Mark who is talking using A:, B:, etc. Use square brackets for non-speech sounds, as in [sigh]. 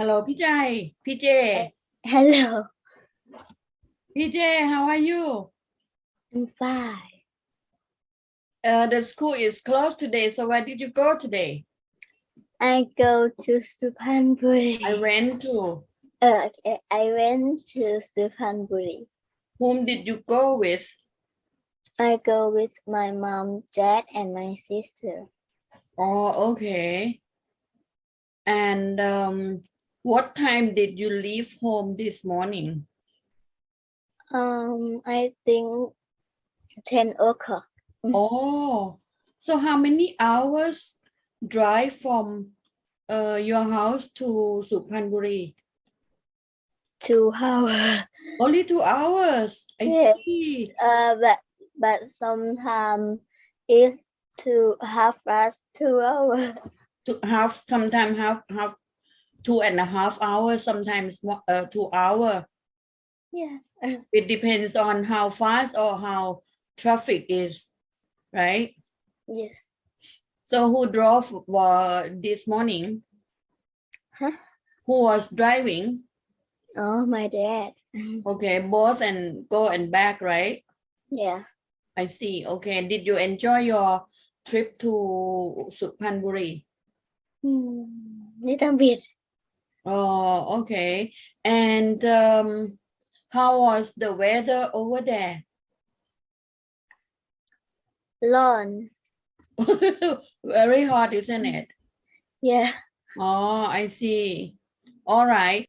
A: Hello พี่ใจพี่เจ
B: Hello,
A: พี่เจ how are you
B: I'm fine.
A: uh, the school is closed today so where did you go today
B: I go to Suphanburi.
A: I went to
B: Uh, okay, I went to Suphanburi.
A: whom did you go with
B: I go with my mom, dad, and my sister.
A: oh okay and um, what time did you leave home this morning
B: Um, I think ten o'clock. [laughs]
A: Oh, so how many hours drive from uh, your house to Suphanburi?
B: Two hours.
A: Only two hours. I
B: Yeah.
A: see.
B: Uh, but but sometimes it's two half past two hours.
A: To half, sometimes half, half, two and a half hours, sometimes uh, two hour.
B: Yeah.
A: It depends on how fast or how traffic is, right?
B: Yes.
A: So who drove uh, this morning?
B: Huh?
A: Who was driving?
B: Oh, my dad. [laughs]
A: Okay, both and go and back, right?
B: Yeah.
A: I see. Okay. Did you enjoy your trip to Suphanburi?
B: Hmm, little bit.
A: Oh, okay. And um, how was the weather over there? [laughs]
B: Lawn.
A: Very hot, isn't it?
B: Yeah.
A: Oh, I see. All right.